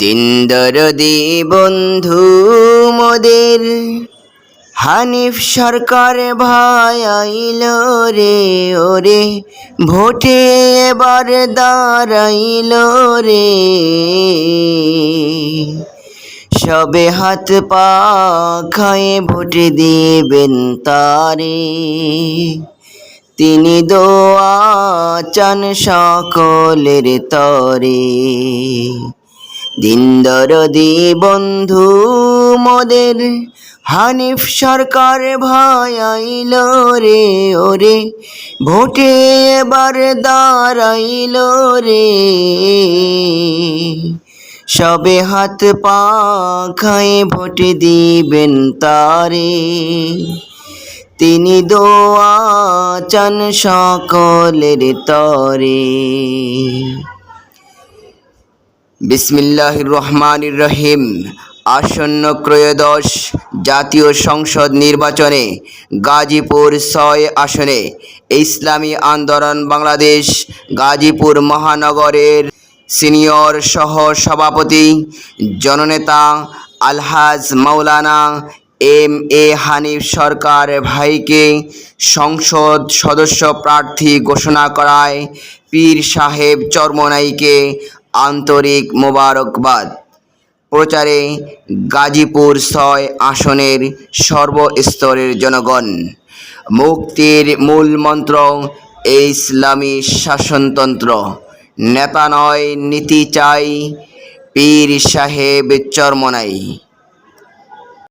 দিন দরদি বন্ধু মোদের, হানিফ সরকার ভাই আইল রে, ওরে ভোটে এবার দাঁড়াইল রে। সবে হাত পা খায়ে ভোট দিবেন তারে, তিনি দোয়া চান সকলের তরে। দিন দরদি বন্ধু, মোদের হানিফ সরকার ভাই আইল রে, ওরে। ভোটে এবার দাঁড়াইল রে। সবে হাত পা খায়ে ভোট দিবেন তারে। তিনি দোয়া চান সকলের তরে। বিসমিল্লাহ রহমান রহিম। আসন্ন ত্রয়োদশ জাতীয় সংসদ নির্বাচনে গাজীপুর ছয় আসনে ইসলামী আন্দোলন বাংলাদেশ গাজীপুর মহানগরের সিনিয়র সহ সভাপতি জননেতা আলহাজ মাওলানা এম এ হানিফ সরকার ভাইকে সংসদ সদস্য প্রার্থী ঘোষণা করায় পীর সাহেব চরমনাইকে আন্তরিক মোবারকবাদ। প্রচারে গাজীপুর ছয় আসনের সর্বস্তরের জনগণ। মুক্তির মূল মন্ত্র, ইসলামী শাসনতন্ত্র। নেতা নয়, নীতি চাই, পীর সাহেব চরমনাই।